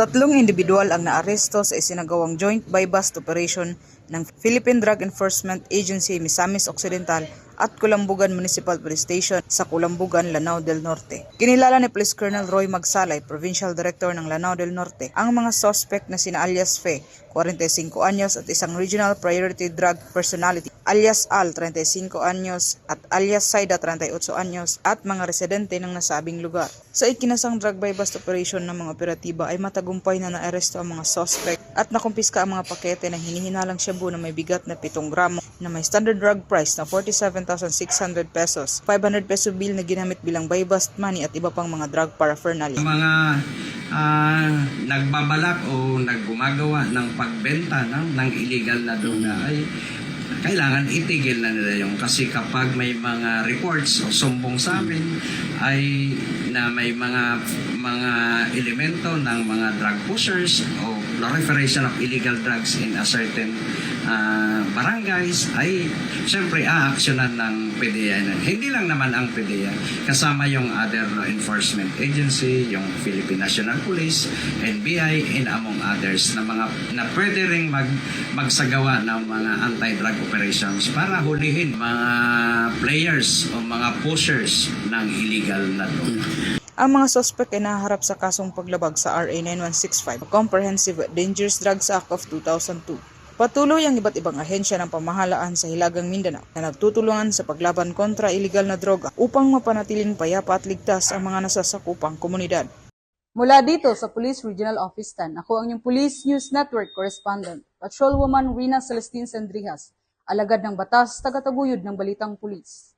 Tatlong individual ang naaresto sa isinagawang joint buy-bust operation ng Philippine Drug Enforcement Agency Misamis Occidental at Kulambugan Municipal Police Station sa Kulambugan, Lanao del Norte. Kinilala ni Police Colonel Roy Magsalay, Provincial Director ng Lanao del Norte, ang mga suspect na sina alias Fe, 45 anyos at isang Regional Priority Drug Personality, alias Al, 35 anyos at alias Saida, 38 anyos at mga residente ng nasabing lugar. Sa ikinasang drug buy-bust operation ng mga operatiba ay matagumpay na naaresto ang mga suspect at nakumpiska ang mga pakete ng hinihinalang shabu na may bigat na 7 gramo na may standard drug price na 47,600 pesos, 500 peso bill na ginamit bilang buy-bust money at iba pang mga drug paraphernalia. mga ah, nagbabalak o naggumagawa ng pagbenta no, ng illegal na droga ay kailangan itigil na nila yung kasi kapag may mga reports o sumbong sa amin ay na may mga mga elemento ng mga drug pushers o proliferation of illegal drugs in a certain ah, barangays ay siyempre aaksyonan ng PDEA. Hindi lang naman ang PDEA, kasama yung other law enforcement agency, yung Philippine National Police, NBI, and among others na mga na pwede ring mag, magsagawa ng mga anti-drug operations para hulihin mga players o mga pushers ng illegal na droga. Ang mga suspect ay naharap sa kasong paglabag sa RA 9165, Comprehensive Dangerous Drugs Act of 2002. Patuloy ang iba't ibang ahensya ng pamahalaan sa Hilagang Mindanao na nagtutulungan sa paglaban kontra iligal na droga upang mapanatiling payapa at ligtas ang mga nasasakupang komunidad. Mula dito sa Police Regional Office 10, ako ang inyong Police News Network Correspondent, Patrolwoman Rina Celestine Sendrijas, alagad ng batas, tagataguyod ng Balitang Pulis.